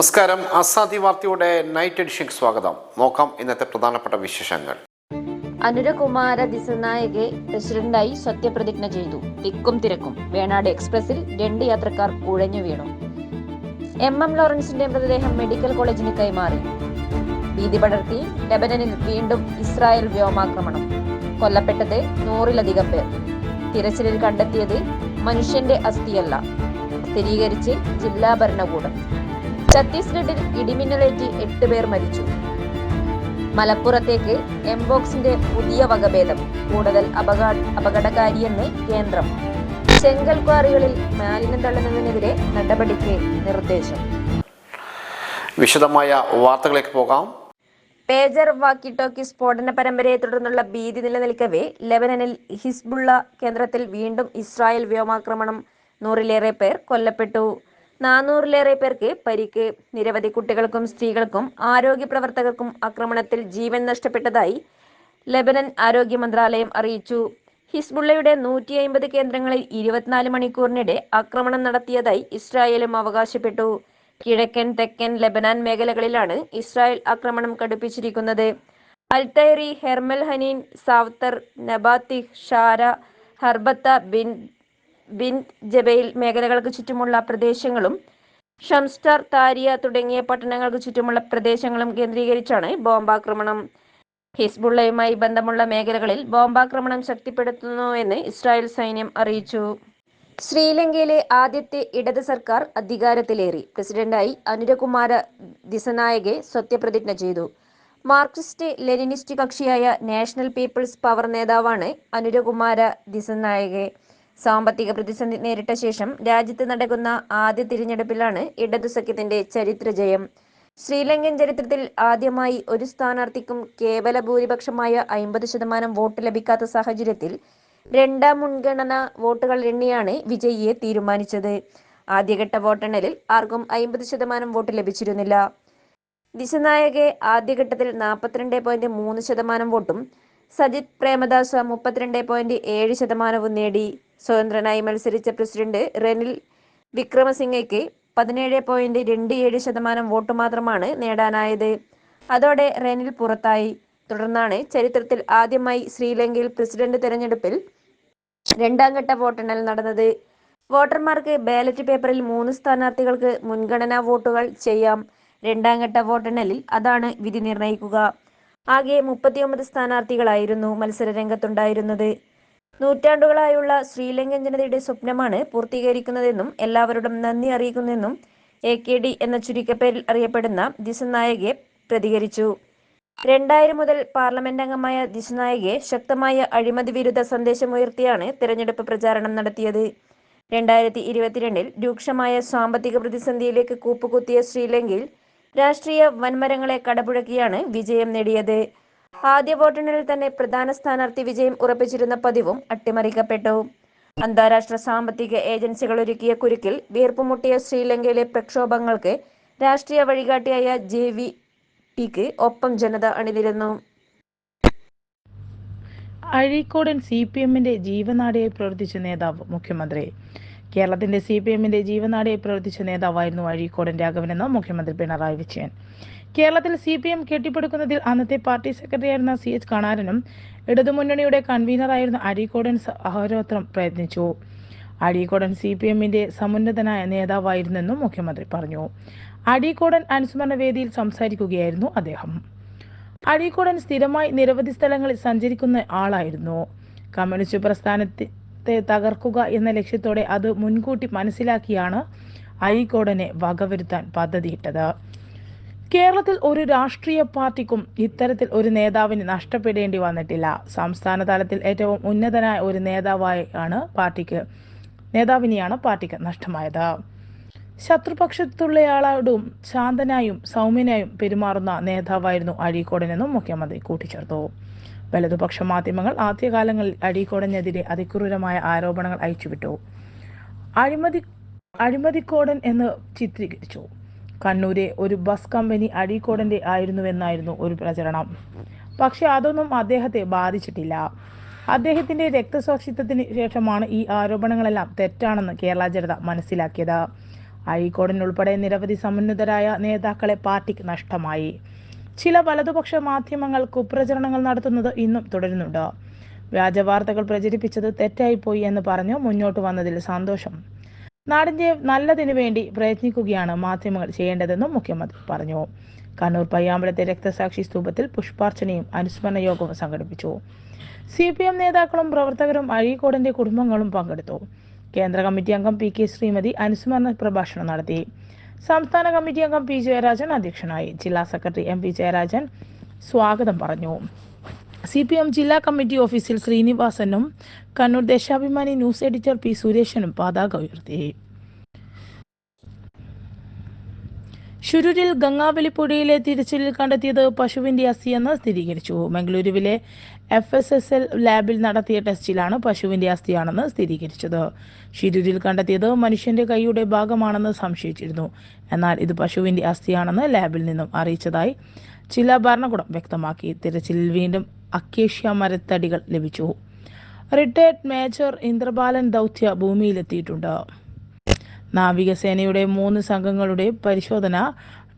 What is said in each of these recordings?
നമസ്കാരം. അസാദി വാർത്തയുടെ night edition സ്വാഗതം. നോക്കാം ഇന്നത്തെ പ്രധാനപ്പെട്ട വിശേഷങ്ങൾ. അനുരകുമാര ദിസനായകെ പ്രസിഡന്റായി സത്യപ്രതിജ്ഞ ചെയ്തു. തിക്കും തിരക്കും. വേണാട് എക്സ്പ്രസിൽ രണ്ട് യാത്രക്കാർ കുഴഞ്ഞു വീണു. എം. എം. ലോറൻസിന്റെ മൃതദേഹം മെഡിക്കൽ കോളേജിന് കൈമാറി. ഭീതി പടർത്തി ലെബനനിൽ വീണ്ടും ഇസ്രായേൽ വ്യോമാക്രമണം. കൊല്ലപ്പെട്ടത് നൂറിലധികം പേർ. തിരച്ചിലിൽ കണ്ടെത്തിയത് മനുഷ്യന്റെ അസ്ഥിയല്ല. സ്ഥിരീകരിച്ച് ജില്ലാ ഭരണകൂടം. ഛത്തീസ്ഗഡിൽ ഇടിമിന്നലേറ്റ് എട്ട് പേർ മരിച്ചു. മലപ്പുറത്തേക്ക് എംബോക്സിന്റെ പുതിയ വകഭേദം. കൂടുതൽ അപക അപകടകാരിയെന്ന് കേന്ദ്രം. ചെങ്കൽ ക്വാറികളിൽ മാലിന്യം തള്ളുന്നതിനെതിരെ നടപടിക്ക് നിർദ്ദേശം. വിശദമായ വാർത്തകളിലേക്ക് പോകാം. പേജർ വാക്കി ടോക്കി സ്ഫോടന പരമ്പരയെ തുടർന്നുള്ള ഭീതി നിലനിൽക്കവേ ലെബനനിൽ ഹിസ്ബുള്ള കേന്ദ്രത്തിൽ വീണ്ടും ഇസ്രായേൽ വ്യോമാക്രമണം. നൂറിലേറെ പേർ കൊല്ലപ്പെട്ടു. നാനൂറിലേറെ പേർക്ക് പരിക്ക് നിരവധി കുട്ടികൾക്കും സ്ത്രീകൾക്കും ആരോഗ്യ പ്രവർത്തകർക്കും ആക്രമണത്തിൽ ജീവൻ നഷ്ടപ്പെട്ടതായി ലബനൻ ആരോഗ്യ മന്ത്രാലയം അറിയിച്ചു. ഹിസ്ബുള്ളയുടെ നൂറ്റി അമ്പത് കേന്ദ്രങ്ങളിൽ ഇരുപത്തിനാല് മണിക്കൂറിനിടെ ആക്രമണം നടത്തിയതായി ഇസ്രായേലും അവകാശപ്പെട്ടു. കിഴക്കൻ തെക്കൻ ലബനാൻ മേഖലകളിലാണ് ഇസ്രായേൽ ആക്രമണം കടുപ്പിച്ചിരിക്കുന്നത്. അൽത്തൈറി ഹെർമൽ ഹനീൻ സാവ്തർ നബാത്തിഹ് ഷാര ഹർബത്ത ബിൻ ബിൻ ജബയിൽ മേഖലകൾക്ക് ചുറ്റുമുള്ള പ്രദേശങ്ങളും ഷംസ്റ്റർ താരിയ തുടങ്ങിയ പട്ടണങ്ങൾക്ക് ചുറ്റുമുള്ള പ്രദേശങ്ങളും കേന്ദ്രീകരിച്ചാണ് ബോംബാക്രമണം. ഹിസ്ബുള്ളയുമായി ബന്ധമുള്ള മേഖലകളിൽ ബോംബാക്രമണം ശക്തിപ്പെടുത്തുന്നുവെന്ന് ഇസ്രായേൽ സൈന്യം അറിയിച്ചു. ശ്രീലങ്കയിലെ ആദ്യത്തെ ഇടത് സർക്കാർ അധികാരത്തിലേറി. പ്രസിഡന്റായി അനുരകുമാര ദിസനായകെ സത്യപ്രതിജ്ഞ ചെയ്തു. മാർക്സിസ്റ്റ് ലെനിനിസ്റ്റ് കക്ഷിയായ നാഷണൽ പീപ്പിൾസ് പവർ നേതാവാണ് അനുരകുമാര ദിസനായകെ. സാമ്പത്തിക പ്രതിസന്ധി നേരിട്ട ശേഷം രാജ്യത്ത് നടക്കുന്ന ആദ്യ തിരഞ്ഞെടുപ്പിലാണ് ഇടതു സഖ്യത്തിന്റെ ചരിത്ര ജയം ശ്രീലങ്കൻ ചരിത്രത്തിൽ ആദ്യമായി ഒരു സ്ഥാനാർത്ഥിക്കും കേവല ഭൂരിപക്ഷമായ അമ്പത് ശതമാനം വോട്ട് ലഭിക്കാത്ത സാഹചര്യത്തിൽ രണ്ടാം മുൻഗണന വോട്ടുകൾ എണ്ണിയാണ് വിജയിയെ തീരുമാനിച്ചത്. ആദ്യഘട്ട വോട്ടെണ്ണലിൽ ആർക്കും അമ്പത് ശതമാനം വോട്ട് ലഭിച്ചിരുന്നില്ല. ദിശനായകെ ആദ്യഘട്ടത്തിൽ നാൽപ്പത്തിരണ്ട് പോയിന്റ് മൂന്ന് ശതമാനം വോട്ടും സജിത് പ്രേമദാസ മുപ്പത്തിരണ്ട് പോയിന്റ് ഏഴ് ശതമാനവും നേടി. സ്വതന്ത്രനായി മത്സരിച്ച പ്രസിഡന്റ് റെനിൽ വിക്രമസിംഗയ്ക്ക് പതിനേഴ് പോയിന്റ് രണ്ട് ഏഴ് ശതമാനം വോട്ട് മാത്രമാണ് നേടാനായത്. അതോടെ റെനിൽ പുറത്തായി. തുടർന്നാണ് ചരിത്രത്തിൽ ആദ്യമായി ശ്രീലങ്കയിൽ പ്രസിഡന്റ് തെരഞ്ഞെടുപ്പിൽ രണ്ടാം ഘട്ട വോട്ടെണ്ണൽ നടന്നത്. വോട്ടർമാർക്ക് ബാലറ്റ് പേപ്പറിൽ മൂന്ന് സ്ഥാനാർത്ഥികൾക്ക് മുൻഗണനാ വോട്ടുകൾ ചെയ്യാം. രണ്ടാം ഘട്ട വോട്ടെണ്ണലിൽ അതാണ് വിധി നിർണയിക്കുക. ആകെ മുപ്പത്തിയൊമ്പത് സ്ഥാനാർത്ഥികളായിരുന്നു മത്സര രംഗത്തുണ്ടായിരുന്നത് നൂറ്റാണ്ടുകളായുള്ള ശ്രീലങ്കൻ ജനതയുടെ സ്വപ്നമാണ് പൂർത്തീകരിക്കുന്നതെന്നും എല്ലാവരോടും നന്ദി അറിയിക്കുന്നെന്നും എ കെ ഡി എന്ന ചുരുക്കപ്പേരിൽ അറിയപ്പെടുന്ന ദിശനായകെ പ്രതികരിച്ചു. രണ്ടായിരം മുതൽ പാർലമെന്റ് അംഗമായ ദിശനായകെ ശക്തമായ അഴിമതി വിരുദ്ധ സന്ദേശമുയർത്തിയാണ് തെരഞ്ഞെടുപ്പ് പ്രചാരണം നടത്തിയത്. രണ്ടായിരത്തി ഇരുപത്തിരണ്ടിൽ രൂക്ഷമായ സാമ്പത്തിക പ്രതിസന്ധിയിലേക്ക് കൂപ്പുകുത്തിയ ശ്രീലങ്കയിൽ രാഷ്ട്രീയ വൻമരങ്ങളെ കടപുഴക്കിയാണ് വിജയം നേടിയത്. ആദ്യ വോട്ടെണ്ണലിൽ തന്നെ പ്രധാന സ്ഥാനാർത്ഥി വിജയം ഉറപ്പിച്ചിരുന്ന പതിവും അട്ടിമറിക്കപ്പെട്ടു. അന്താരാഷ്ട്ര സാമ്പത്തിക ഏജൻസികൾ ഒരുക്കിയ കുരുക്കിൽ വീർപ്പുമുട്ടിയ ശ്രീലങ്കയിലെ പ്രക്ഷോഭങ്ങൾക്ക് രാഷ്ട്രീയ വഴികാട്ടിയായ ജെ വി പിക്ക് ഒപ്പം ജനത അണിനിരുന്നു. അഴീക്കോടൻ സി പി എമ്മിന്റെ ജീവനാടിയായി പ്രവർത്തിച്ച നേതാവ് മുഖ്യമന്ത്രി. കേരളത്തിന്റെ സി പി എമ്മിന്റെ ജീവനാടിയായി പ്രവർത്തിച്ച നേതാവായിരുന്നു അഴീക്കോടൻ രാഘവനെന്ന് മുഖ്യമന്ത്രി പിണറായി വിജയൻ. കേരളത്തിൽ സി പി എം കെട്ടിപ്പടുക്കുന്നതിൽ അന്നത്തെ പാർട്ടി സെക്രട്ടറിയായിരുന്ന സി എച്ച് കണാരനും ഇടതുമുന്നണിയുടെ കൺവീനറായിരുന്ന അരീക്കോടൻ അഹോരാത്രം പ്രയത്നിച്ചു. അഴീക്കോടൻ സി പി എമ്മിന്റെ സമുന്നതനായ നേതാവായിരുന്നെന്നും മുഖ്യമന്ത്രി പറഞ്ഞു. അഴീക്കോടൻ അനുസ്മരണ വേദിയിൽ സംസാരിക്കുകയായിരുന്നു അദ്ദേഹം. അഴീക്കോടൻ സ്ഥിരമായി നിരവധി സ്ഥലങ്ങളിൽ സഞ്ചരിക്കുന്ന ആളായിരുന്നു. കമ്മ്യൂണിസ്റ്റ് പ്രസ്ഥാനത്തെ തകർക്കുക എന്ന ലക്ഷ്യത്തോടെ അത് മുൻകൂട്ടി മനസ്സിലാക്കിയാണ് അരീക്കോടനെ വകവരുത്താൻ പദ്ധതിയിട്ടത്. കേരളത്തിൽ ഒരു രാഷ്ട്രീയ പാർട്ടിക്കും ഇത്തരത്തിൽ ഒരു നേതാവിന് നഷ്ടപ്പെടേണ്ടി വന്നിട്ടില്ല. സംസ്ഥാന തലത്തിൽ ഏറ്റവും ഉന്നതനായ ഒരു നേതാവായാണ് പാർട്ടിക്ക് നേതാവിനെയാണ് പാർട്ടിക്ക് നഷ്ടമായത്. ശത്രുപക്ഷത്തുള്ളയാളോടും ശാന്തനായും സൗമ്യനായും പെരുമാറുന്ന നേതാവായിരുന്നു അഴീക്കോടനെന്നും മുഖ്യമന്ത്രി കൂട്ടിച്ചേർത്തു. വലതുപക്ഷ മാധ്യമങ്ങൾ ആദ്യകാലങ്ങളിൽ അഴീക്കോടനെതിരെ അതിക്രൂരമായ ആരോപണങ്ങൾ അയച്ചുവിട്ടു അഴിമതി അഴിമതിക്കോടൻ എന്ന് ചിത്രീകരിച്ചു. കണ്ണൂരെ ഒരു ബസ് കമ്പനി അഴീക്കോടന്റെ ആയിരുന്നുവെന്നായിരുന്നു ഒരു പ്രചരണം. പക്ഷെ അതൊന്നും അദ്ദേഹത്തെ ബാധിച്ചിട്ടില്ല. അദ്ദേഹത്തിന്റെ രക്തസാക്ഷിത്വത്തിന് ശേഷമാണ് ഈ ആരോപണങ്ങളെല്ലാം തെറ്റാണെന്ന് കേരള ജനത മനസ്സിലാക്കിയത്. അഴീക്കോടനുൾപ്പെടെ നിരവധി സമുന്നതരായ നേതാക്കളെ പാർട്ടിക്ക് നഷ്ടമായി. ചില വലതുപക്ഷ മാധ്യമങ്ങൾ കുപ്രചരണങ്ങൾ നടത്തുന്നത് ഇന്നും തുടരുന്നുണ്ട്. വ്യാജ വാർത്തകൾ പ്രചരിപ്പിച്ചത് തെറ്റായിപ്പോയി എന്ന് പറഞ്ഞു മുന്നോട്ട് വന്നതിൽ സന്തോഷം. നാടിന്റെ നല്ലതിനു വേണ്ടി പ്രയത്നിക്കുകയാണ് മാധ്യമങ്ങൾ ചെയ്യേണ്ടതെന്നും മുഖ്യമന്ത്രി പറഞ്ഞു. കണ്ണൂർ പയ്യാമ്പലത്തെ രക്തസാക്ഷി സ്തൂപത്തിൽ പുഷ്പാർച്ചനയും അനുസ്മരണ യോഗവും സംഘടിപ്പിച്ചു. സി പി എം നേതാക്കളും പ്രവർത്തകരും അഴീക്കോടിന്റെ കുടുംബങ്ങളും പങ്കെടുത്തു. കേന്ദ്ര കമ്മിറ്റി അംഗം പി കെ ശ്രീമതി അനുസ്മരണ പ്രഭാഷണം നടത്തി. സംസ്ഥാന കമ്മിറ്റി അംഗം പി ജയരാജൻ അധ്യക്ഷനായി. ജില്ലാ സെക്രട്ടറി എം പി ജയരാജൻ സ്വാഗതം പറഞ്ഞു. സി പി എം ജില്ലാ കമ്മിറ്റി ഓഫീസിൽ ശ്രീനിവാസനും Kannur Deshabhimani news editor P സുരേഷനും പതാക ഉയർത്തി. ഷുരൂരിൽ ഗംഗാവലിപ്പുഴയിലെ തിരച്ചിലിൽ കണ്ടെത്തിയത് പശുവിന്റെ അസ്ഥിയെന്ന് സ്ഥിരീകരിച്ചു. മംഗളൂരുവിലെ എഫ് എസ് എസ് എൽ ലാബിൽ നടത്തിയ ടെസ്റ്റിലാണ് പശുവിന്റെ അസ്ഥിയാണെന്ന് സ്ഥിരീകരിച്ചത്. ശിരൂരിൽ കണ്ടെത്തിയത് മനുഷ്യന്റെ കൈയുടെ ഭാഗമാണെന്ന് സംശയിച്ചിരുന്നു. എന്നാൽ ഇത് പശുവിന്റെ അസ്ഥിയാണെന്ന് ലാബിൽ നിന്നും അറിയിച്ചതായി ചില ഭരണകൂടം വ്യക്തമാക്കി. തിരച്ചിലിൽ വീണ്ടും അക്കേഷ്യ മരത്തടികൾ ലഭിച്ചു. റിട്ടയർഡ് മേജർ ഇന്ദ്രബാലൻ ദൗത്യ ഭൂമിയിലെത്തിയിട്ടുണ്ട്. നാവികസേനയുടെ മൂന്ന് സംഘങ്ങളുടെ പരിശോധന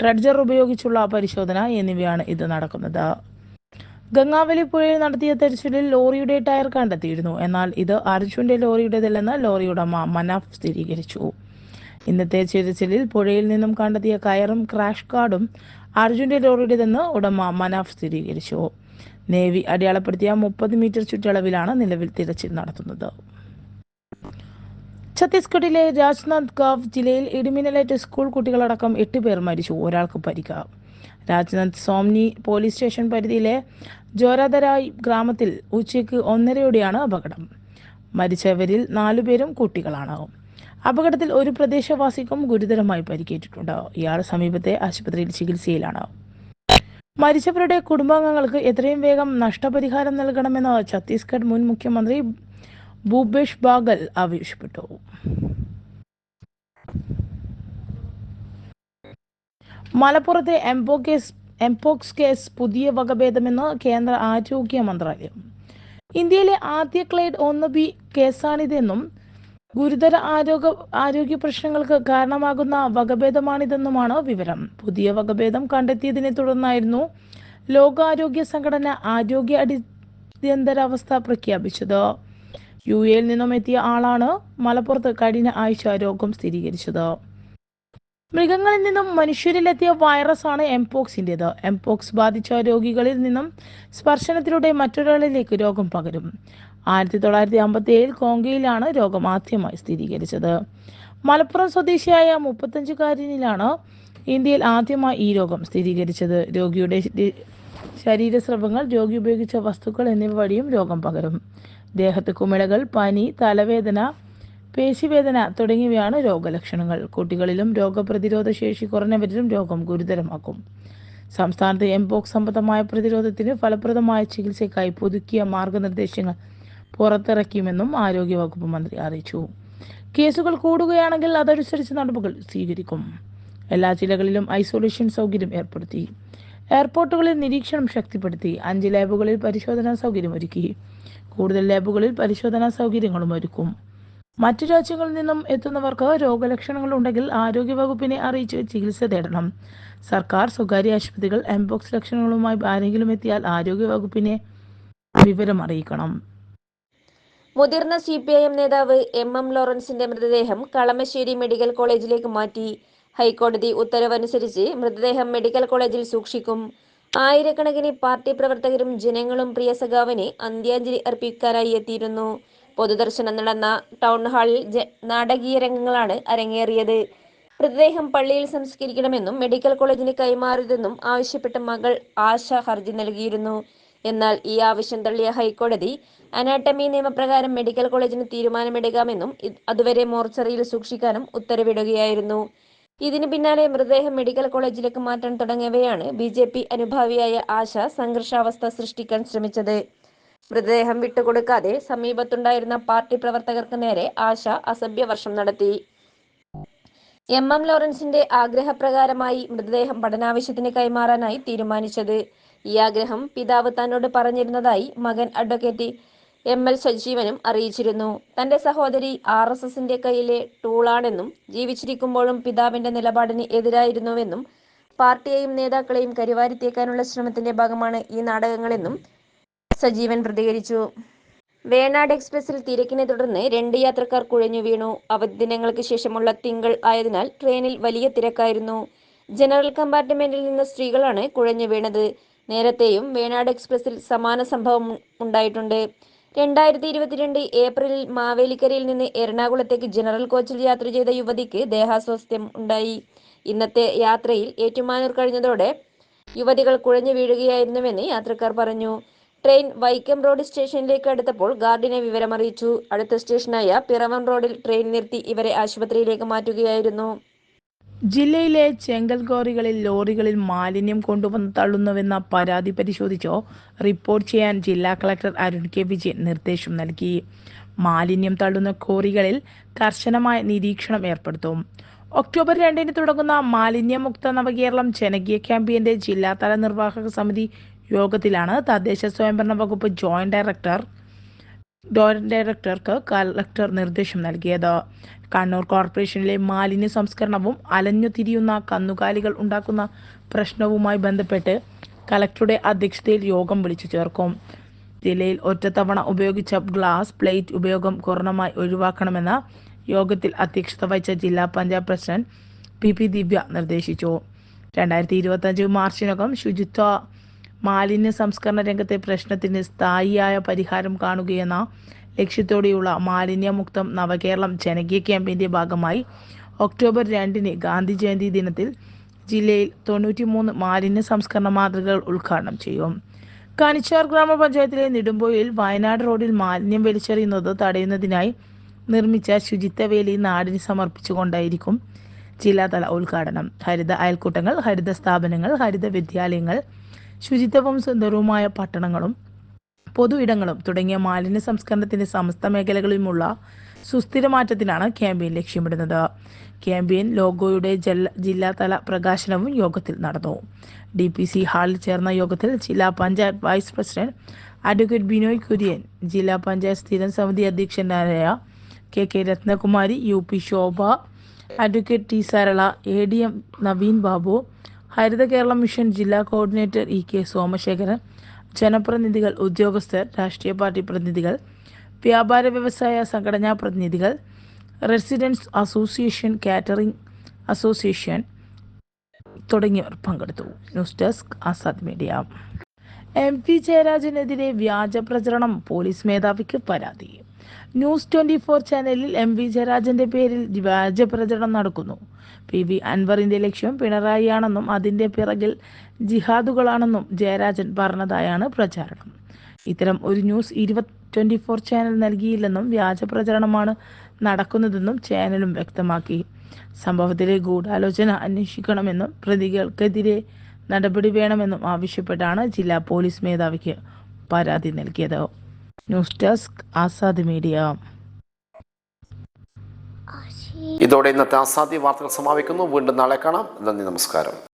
ട്രഡ്ജർ ഉപയോഗിച്ചുള്ള പരിശോധന എന്നിവയാണ് ഇത് നടക്കുന്നത്. ഗംഗാവലി പുഴയിൽ നടത്തിയ തെരച്ചിലിൽ ലോറിയുടെ ടയർ കണ്ടെത്തിയിരുന്നു. എന്നാൽ ഇത് അർജുന്റെ ലോറിയുടേതല്ലെന്ന് ലോറി ഉടമ മനാഫ് സ്ഥിരീകരിച്ചു. ഇന്നത്തെ തിരച്ചിലിൽ പുഴയിൽ നിന്നും കണ്ടെത്തിയ കയറും ക്രാഷ് കാർഡും അർജുന്റെ ലോറിയുടേതെന്ന് ഉടമ മനാഫ് സ്ഥിരീകരിച്ചു. നേവി അടയാളപ്പെടുത്തിയ മുപ്പത് മീറ്റർ ചുറ്റളവിലാണ് നിലവിൽ തിരച്ചിൽ നടത്തുന്നത്. ഛത്തീസ്ഗഡിലെ രാജ്നാഥ് ഗാവ് ജില്ലയിൽ ഇടിമിന്നലേറ്റ് സ്കൂൾ കുട്ടികളടക്കം എട്ട് പേർ മരിച്ചു. ഒരാൾക്ക് പരിക്ക്. രാജ്നാഥ് സോംനി പോലീസ് സ്റ്റേഷൻ പരിധിയിലെ ജോരാദരായ് ഗ്രാമത്തിൽ ഉച്ചയ്ക്ക് ഒന്നരയോടെയാണ് അപകടം. മരിച്ചവരിൽ നാലുപേരും കുട്ടികളാണ്. അപകടത്തിൽ ഒരു പ്രദേശവാസിക്കും ഗുരുതരമായി പരിക്കേറ്റിട്ടുണ്ട്. ഇയാൾ സമീപത്തെ ആശുപത്രിയിൽ ചികിത്സയിലാണ്. മരിച്ചവരുടെ കുടുംബാംഗങ്ങൾക്ക് എത്രയും വേഗം നഷ്ടപരിഹാരം നൽകണമെന്ന് ഛത്തീസ്ഗഡ് മുൻ മുഖ്യമന്ത്രി ഭൂപേഷ് ബാഗൽ ആവശ്യപ്പെട്ടു. മലപ്പുറത്തെ എംപോ കേസ് എംപോക്സ് കേസ് പുതിയ വകഭേദമെന്ന് കേന്ദ്ര ആരോഗ്യ മന്ത്രാലയം. ഇന്ത്യയിലെ ആദ്യ ക്ലേഡ് ഒന്ന് ബി കേസാണിതെന്നും ഗുരുതര ആരോഗ്യ ആരോഗ്യ പ്രശ്നങ്ങൾക്ക് കാരണമാകുന്ന വകഭേദമാണിതെന്നുമാണ് വിവരം. പുതിയ വകഭേദം കണ്ടെത്തിയതിനെ തുടർന്നായിരുന്നു ലോകാരോഗ്യ സംഘടന ആരോഗ്യ അടിയന്തരാവസ്ഥ പ്രഖ്യാപിച്ചത്. യു എയിൽ നിന്നും എത്തിയ ആളാണ് മലപ്പുറത്ത് കഴിഞ്ഞ ആഴ്ച രോഗം സ്ഥിരീകരിച്ചത്. മൃഗങ്ങളിൽ നിന്നും മനുഷ്യരിലെത്തിയ ആണ് എംപോക്സിന്റെത് എംപോക്സ് ബാധിച്ച രോഗികളിൽ നിന്നും സ്പർശനത്തിലൂടെ മറ്റൊരാളിലേക്ക് രോഗം പകരും. ആയിരത്തി തൊള്ളായിരത്തി അമ്പത്തി ഏഴിൽ കോങ്കയിലാണ് രോഗം ആദ്യമായി സ്ഥിരീകരിച്ചത്. മലപ്പുറം സ്വദേശിയായ മുപ്പത്തഞ്ചുകാരനിലാണ് ഇന്ത്യയിൽ ആദ്യമായി ഈ രോഗം സ്ഥിരീകരിച്ചത്. രോഗിയുടെ ശരീരസ്രവങ്ങൾ രോഗി ഉപയോഗിച്ച വസ്തുക്കൾ എന്നിവ വഴിയും രോഗം പകരും. ദേഹത്ത് കുമിളകൾ പനി തലവേദന പേശിവേദന തുടങ്ങിയവയാണ് രോഗലക്ഷണങ്ങൾ. കുട്ടികളിലും രോഗപ്രതിരോധ ശേഷി കുറഞ്ഞവരിലും രോഗം ഗുരുതരമാക്കും. സംസ്ഥാനത്ത് എംപോക്സ് സംബന്ധമായ പ്രതിരോധത്തിന് ഫലപ്രദമായ ചികിത്സയ്ക്കായി പുതുക്കിയ മാർഗനിർദ്ദേശങ്ങൾ പുറത്തിറക്കിയുമെന്നും ആരോഗ്യവകുപ്പ് മന്ത്രി അറിയിച്ചു. കേസുകൾ കൂടുകയാണെങ്കിൽ അതനുസരിച്ച് നടപടികൾ സ്വീകരിക്കും. എല്ലാ ജില്ലകളിലും ഐസൊലേഷൻ സൗകര്യം ഏർപ്പെടുത്തി. എയർപോർട്ടുകളിൽ നിരീക്ഷണം ശക്തിപ്പെടുത്തി. അഞ്ച് ലാബുകളിൽ പരിശോധനാ സൗകര്യം ഒരുക്കി കൂടുതൽ ലാബുകളിൽ പരിശോധനാ സൗകര്യങ്ങളും ഒരുക്കും. മറ്റു രാജ്യങ്ങളിൽ നിന്നും എത്തുന്നവർക്ക് രോഗലക്ഷണങ്ങൾ ഉണ്ടെങ്കിൽ ആരോഗ്യവകുപ്പിനെ അറിയിച്ച് ചികിത്സ തേടണം. സർക്കാർ സ്വകാര്യ ആശുപത്രികൾ എംബോക്സ് ലക്ഷണങ്ങളുമായി ആരെങ്കിലും എത്തിയാൽ ആരോഗ്യവകുപ്പിനെ വിവരം അറിയിക്കണം മുതിർന്ന സി പി ഐ എം നേതാവ് എം എം ലോറൻസിന്റെ മൃതദേഹം കളമശ്ശേരി മെഡിക്കൽ കോളേജിലേക്ക് മാറ്റി. ഹൈക്കോടതി ഉത്തരവനുസരിച്ച് മൃതദേഹം മെഡിക്കൽ കോളേജിൽ സൂക്ഷിക്കും. ആയിരക്കണക്കിന് പാർട്ടി പ്രവർത്തകരും ജനങ്ങളും പ്രിയ സഖാവിനെ അന്ത്യാഞ്ജലി അർപ്പിക്കാനായി എത്തിയിരുന്നു. പൊതുദർശനം നടന്ന ടൗൺ ഹാളിൽ നാടകീയ രംഗങ്ങളാണ് അരങ്ങേറിയത്. മൃതദേഹം പള്ളിയിൽ സംസ്കരിക്കണമെന്നും മെഡിക്കൽ കോളേജിന് കൈമാറരുതെന്നും ആവശ്യപ്പെട്ട് മകൾ ആശ ഹർജി നൽകിയിരുന്നു. എന്നാൽ ഈ ആവശ്യം തള്ളിയ ഹൈക്കോടതി അനാട്ടമി നിയമപ്രകാരം മെഡിക്കൽ കോളേജിന് തീരുമാനമെടുക്കാമെന്നും അതുവരെ മോർച്ചറിയിൽ സൂക്ഷിക്കാനും ഉത്തരവിടുകയായിരുന്നു. ഇതിനു പിന്നാലെ മൃതദേഹം മെഡിക്കൽ കോളേജിലേക്ക് മാറ്റാൻ തുടങ്ങിയവയാണ് ബി അനുഭാവിയായ ആശ സംഘർഷാവസ്ഥ സൃഷ്ടിക്കാൻ ശ്രമിച്ചത്. മൃതദേഹം വിട്ടുകൊടുക്കാതെ സമീപത്തുണ്ടായിരുന്ന പാർട്ടി പ്രവർത്തകർക്ക് നേരെ ആശ അസഭ്യവർഷം നടത്തി. എം. എം. ലോറൻസിന്റെ ആഗ്രഹപ്രകാരമായി മൃതദേഹം പഠനാവശ്യത്തിന് കൈമാറാനായി തീരുമാനിച്ചത്. ഈ ആഗ്രഹം പിതാവ് തന്നോട് പറഞ്ഞിരുന്നതായി മകൻ അഡ്വക്കേറ്റ് എം. എൽ. സജീവനും അറിയിച്ചിരുന്നു. തന്റെ സഹോദരി ആർ. എസ്. എസിന്റെ കയ്യിലെ ടൂളാണെന്നും ജീവിച്ചിരിക്കുമ്പോഴും പിതാവിന്റെ നിലപാടിന് എതിരായിരുന്നുവെന്നും പാർട്ടിയെയും നേതാക്കളെയും കരിവാരിത്തേക്കാനുള്ള ശ്രമത്തിന്റെ ഭാഗമാണ് ഈ നാടകങ്ങളെന്നും സജീവൻ പ്രതികരിച്ചു. വേണാട് എക്സ്പ്രസിൽ തിരക്കിനെ തുടർന്ന് രണ്ട് യാത്രക്കാർ കുഴഞ്ഞു വീണു. അവധി ദിനങ്ങൾക്ക് ശേഷമുള്ള തിങ്കൾ ആയതിനാൽ ട്രെയിനിൽ വലിയ തിരക്കായിരുന്നു. ജനറൽ കമ്പാർട്ട്മെന്റിൽ നിന്ന് സ്ത്രീകളാണ് കുഴഞ്ഞു വീണത്. നേരത്തെയും വേണാട് എക്സ്പ്രസിൽ സമാന സംഭവം ഉണ്ടായിട്ടുണ്ട്. രണ്ടായിരത്തി ഇരുപത്തിരണ്ട് ഏപ്രിലിൽ മാവേലിക്കരയിൽ നിന്ന് എറണാകുളത്തേക്ക് ജനറൽ കോച്ചിൽ യാത്ര ചെയ്ത യുവതിക്ക് ദേഹാസ്വാസ്ഥ്യം ഉണ്ടായി. ഇന്നത്തെ യാത്രയിൽ ഏറ്റുമാനൂർ കഴിഞ്ഞതോടെ യുവതികൾ കുഴഞ്ഞു വീഴുകയായിരുന്നുവെന്ന് യാത്രക്കാർ പറഞ്ഞു. ട്രെയിൻ വൈക്കം റോഡ് സ്റ്റേഷനിലേക്ക് അടുത്തപ്പോൾ ഗാർഡിനെ വിവരമറിയിച്ചു. അടുത്ത സ്റ്റേഷനായ പിറവം റോഡിൽ ട്രെയിൻ നിർത്തി ഇവരെ ആശുപത്രിയിലേക്ക് മാറ്റുകയായിരുന്നു. ജില്ലയിലെ ചെങ്കൽ ക്വാറികളിൽ ലോറികളിൽ മാലിന്യം കൊണ്ടുവന്ന് തള്ളുന്നുവെന്ന പരാതി പരിശോധിച്ചോ റിപ്പോർട്ട് ചെയ്യാൻ ജില്ലാ കളക്ടർ അരുൺ കെ വിജയൻ നിർദ്ദേശം നൽകി. മാലിന്യം തള്ളുന്ന കോറികളിൽ കർശനമായ നിരീക്ഷണം ഏർപ്പെടുത്തും. ഒക്ടോബർ രണ്ടിന് തുടങ്ങുന്ന മാലിന്യമുക്ത നവകേരളം ജനകീയ ക്യാമ്പയിന്റെ ജില്ലാതല നിർവാഹക സമിതി യോഗത്തിലാണ്. തദ്ദേശ സ്വയംഭരണ വകുപ്പ് ജോയിന്റ് ഡയറക്ടർ ജോയിന്റ് ഡയറക്ടർക്ക് കളക്ടർ നിർദ്ദേശം നൽകിയത്. കണ്ണൂർ കോർപ്പറേഷനിലെ മാലിന്യ സംസ്കരണവും അലഞ്ഞു തിരിയുന്ന കന്നുകാലികൾ ഉണ്ടാക്കുന്ന പ്രശ്നവുമായി ബന്ധപ്പെട്ട് കളക്ടറുടെ അധ്യക്ഷതയിൽ യോഗം വിളിച്ചു ചേർക്കും. ജില്ലയിൽ ഒറ്റത്തവണ ഉപയോഗിച്ച ഗ്ലാസ് പ്ലേറ്റ് ഉപയോഗം പൂർണമായി ഒഴിവാക്കണമെന്ന യോഗത്തിൽ അധ്യക്ഷത വഹിച്ച ജില്ലാ panchayat president P P Divya നിർദ്ദേശിച്ചു. രണ്ടായിരത്തി ഇരുപത്തഞ്ച് മാർച്ചിനകം ശുചിത്വ മാലിന്യ സംസ്കരണ രംഗത്തെ പ്രശ്നത്തിന് സ്ഥായിയായ പരിഹാരം കാണുകയെന്ന ലക്ഷ്യത്തോടെയുള്ള മാലിന്യമുക്തം നവകേരളം ജനകീയ ക്യാമ്പയിന്റെ ഭാഗമായി ഒക്ടോബർ രണ്ടിന് ഗാന്ധി ജയന്തി ദിനത്തിൽ ജില്ലയിൽ തൊണ്ണൂറ്റിമൂന്ന് മാലിന്യ സംസ്കരണ മാതൃകകൾ ഉദ്ഘാടനം ചെയ്യും. കണിച്ചാർ ഗ്രാമപഞ്ചായത്തിലെ നെടുമ്പോയിൽ വയനാട് റോഡിൽ മാലിന്യം വലിച്ചെറിയുന്നത് തടയുന്നതിനായി നിർമ്മിച്ച ശുചിത്വവേലി നാടിന് സമർപ്പിച്ചുകൊണ്ടായിരിക്കും ജില്ലാതല ഉദ്ഘാടനം. ഹരിത അയൽക്കൂട്ടങ്ങൾ ഹരിത സ്ഥാപനങ്ങൾ ഹരിത വിദ്യാലയങ്ങൾ ശുചിത്വവും സുന്ദരവുമായ പട്ടണങ്ങളും പൊതു ഇടങ്ങളും തുടങ്ങിയ മാലിന്യ സംസ്കരണത്തിന്റെ സമസ്ത മേഖലകളിലുമുള്ള സുസ്ഥിര മാറ്റത്തിനാണ് ക്യാമ്പയിൻ ലക്ഷ്യമിടുന്നത്. ക്യാമ്പയിൻ ലോഗോയുടെ ജല്ല- ജില്ലാതല പ്രകാശനവും യോഗത്തിൽ നടന്നു. ഡി പി സി ഹാളിൽ ചേർന്ന യോഗത്തിൽ ജില്ലാ panchayat vice president advocate Binoy Kurian ജില്ലാ പഞ്ചായത്ത് സ്ഥിരം സമിതി അധ്യക്ഷനായ K K Ratnakumari U P Shobha advocate T Sarala A D M Naveen Babu Haritha Keralam mission ജില്ലാ കോർഡിനേറ്റർ ഇ കെ സോമശേഖരൻ ജനപ്രതിനിധികൾ ഉദ്യോഗസ്ഥർ രാഷ്ട്രീയ പാർട്ടി പ്രതിനിധികൾ വ്യാപാര വ്യവസായ സംഘടനാ പ്രതിനിധികൾ റെസിഡൻസ് അസോസിയേഷൻ കാറ്ററിംഗ് അസോസിയേഷൻ തുടങ്ങിയവർ പങ്കെടുത്തു. News desk Azad media. M P ജയരാജനെതിരെ വ്യാജ പ്രചരണം പോലീസ് മേധാവിക്ക് പരാതി. ന്യൂസ് ട്വന്റി ഫോർ ചാനലിൽ എം വി ജയരാജന്റെ പേരിൽ വ്യാജ പ്രചരണം നടക്കുന്നു. പി വി അൻവറിന്റെ ലക്ഷ്യം പിണറായിയാണെന്നും അതിന്റെ പിറകിൽ ജിഹാദുകളാണെന്നും ജയരാജൻ പറഞ്ഞതായാണ് പ്രചാരണം. ഇത്തരം ഒരു ന്യൂസ് ഇരുപത് ട്വന്റി ഫോർ ചാനൽ നൽകിയില്ലെന്നും വ്യാജ പ്രചരണമാണ് നടക്കുന്നതെന്നും ചാനലും വ്യക്തമാക്കി. സംഭവത്തിലെ ഗൂഢാലോചന അന്വേഷിക്കണമെന്നും പ്രതികൾക്കെതിരെ നടപടി വേണമെന്നും ആവശ്യപ്പെട്ടാണ് ജില്ലാ പോലീസ് മേധാവിക്ക് പരാതി നൽകിയത്. News desk Azad media. ഇതോടെ ഇന്നത്തെ ആസാദി വാർത്തകൾ സമാപിക്കുന്നു. വീണ്ടും നാളെ കാണാം. നന്ദി നമസ്കാരം.